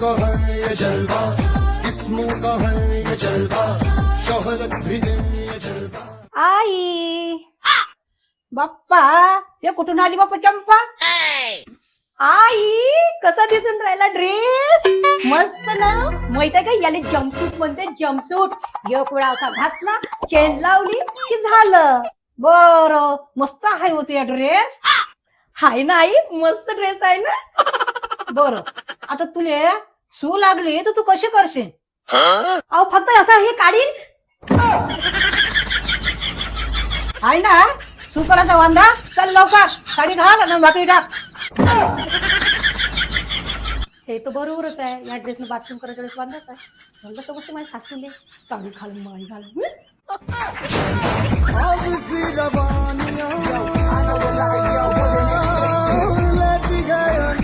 का है ये जलवा? किस्मों का है ये जलवा? शोहरत भी है ये जलवा। आई। बाप्पा हे कुठून आली बाप्पा चंपा? आई कसा दिसून राहिला ड्रेस मस्त ना? माहीत आहे का याला जम्पसूट म्हणते जम्पसूट एक असा घातला चेन लावली की झालं. बर मस्त आहे होत या ड्रेस हाय ना आई मस्त ड्रेस आहे ना? बर. आता तुले सू लागली तर तू कशी करशील? अहो फक्त असं हे काढीन. आहे ना? सुकराचा वांदा? चल लवकर. साडी घाल आणि भाकरी टाक. हे तर बरोबरच आहे. या ड्रेसनं बाथरूम करायच्या वेळेस बांधायचं आहे. म्हणलं गोष्ट माझ्या सासूले. साडी घाल माळी घाल.